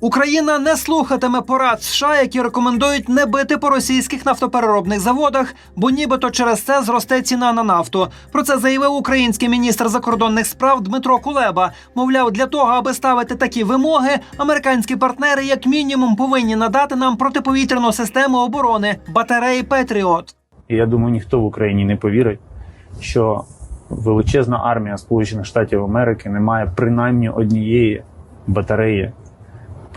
Україна не слухатиме порад США, які рекомендують не бити по російських нафтопереробних заводах, бо нібито через це зросте ціна на нафту. Про це заявив український міністр закордонних справ Дмитро Кулеба. Мовляв, для того, аби ставити такі вимоги, американські партнери як мінімум повинні надати нам протиповітряну систему оборони батареї Петріот. Я думаю, ніхто в Україні не повірить, що величезна армія Сполучених Штатів Америки не має принаймні однієї батареї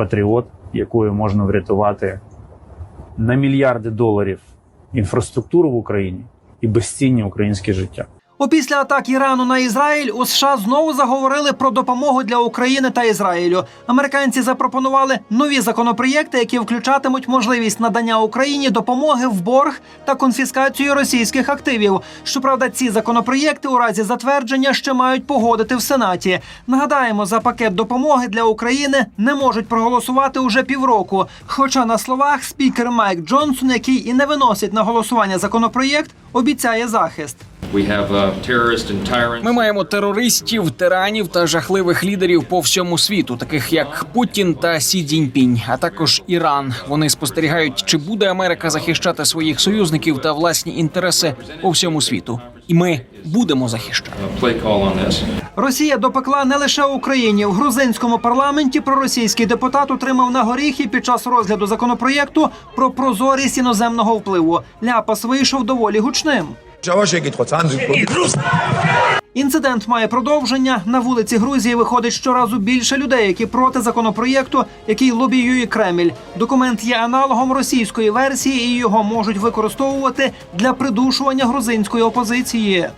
Патріот, якою можна врятувати на мільярди доларів інфраструктуру в Україні і безцінні українське життя. Опісля атак Ірану на Ізраїль у США знову заговорили про допомогу для України та Ізраїлю. Американці запропонували нові законопроєкти, які включатимуть можливість надання Україні допомоги в борг та конфіскацію російських активів. Щоправда, ці законопроєкти у разі затвердження ще мають погодити в Сенаті. Нагадаємо, за пакет допомоги для України не можуть проголосувати уже півроку. Хоча на словах спікер Майк Джонсон, який і не виносить на голосування законопроєкт, обіцяє захист. We have uh, terrorists and tyrants. Ми маємо терористів, тиранів та жахливих лідерів по всьому світу, таких як Путін та Сі Цзіньпінь, а також Іран. Вони спостерігають, чи буде Америка захищати своїх союзників та власні інтереси по всьому світу. І ми будемо захищати. Uh, play call on this. Росія допекла не лише Україні в грузинському парламенті. Проросійський депутат утримав на горіхи під час розгляду законопроєкту про прозорість іноземного впливу. Ляпас вийшов доволі гучним. Чого ще Інцидент має продовження. На вулиці Грузії виходить щоразу більше людей, які проти законопроєкту, який лобіює Кремль. Документ є аналогом російської версії, і його можуть використовувати для придушування грузинської опозиції.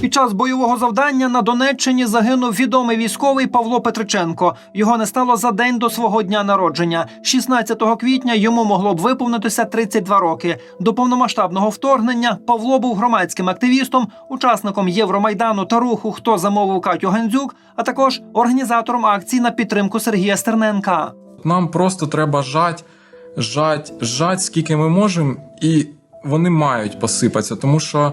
Під час бойового завдання на Донеччині загинув відомий військовий Павло Петриченко. Його не стало за день до свого дня народження. 16 квітня йому могло б виповнитися 32 роки. До повномасштабного вторгнення Павло був громадським активістом, учасником Євромайдану та руху Хто замовив Катю Гандзюк, а також організатором акцій на підтримку Сергія Стерненка. Нам просто треба жать, жать, жать, скільки ми можемо, і вони мають посипатися, тому що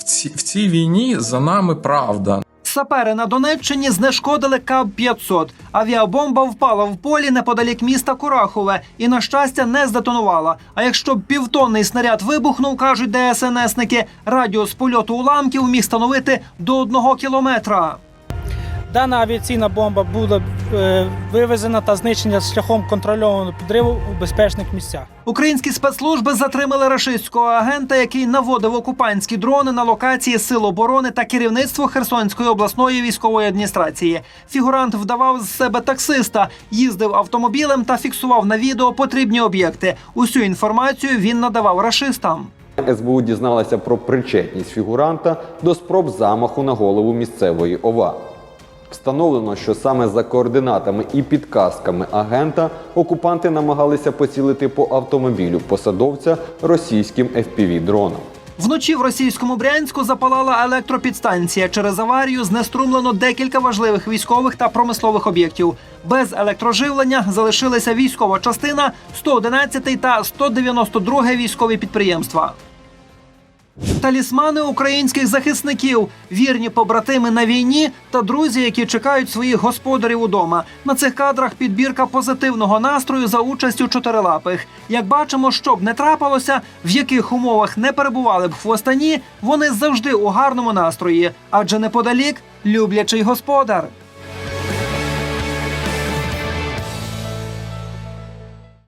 в, ці, в цій війні за нами правда. Сапери на Донеччині знешкодили КАБ-500. Авіабомба впала в полі неподалік міста Курахове і, на щастя, не здетонувала. А якщо б півтонний снаряд вибухнув, кажуть ДСНСники, радіус польоту уламків міг становити до одного кілометра. Дана авіаційна бомба була вивезена та знищена шляхом контрольованого підриву у безпечних місцях. Українські спецслужби затримали рашистського агента, який наводив окупантські дрони на локації сил оборони та керівництво Херсонської обласної військової адміністрації. Фігурант вдавав з себе таксиста, їздив автомобілем та фіксував на відео потрібні об'єкти. Усю інформацію він надавав рашистам. СБУ дізналася про причетність фігуранта до спроб замаху на голову місцевої ОВА. Встановлено, що саме за координатами і підказками агента окупанти намагалися поцілити по автомобілю посадовця російським FPV-дроном. Вночі в російському Брянську запалала електропідстанція. Через аварію знеструмлено декілька важливих військових та промислових об'єктів. Без електроживлення залишилися військова частина, 111 та 192 військові підприємства. Талісмани українських захисників, вірні побратими на війні та друзі, які чекають своїх господарів удома. На цих кадрах підбірка позитивного настрою за участю чотирилапих. Як бачимо, що б не трапилося, в яких умовах не перебували б хвостані, вони завжди у гарному настрої, адже неподалік люблячий господар.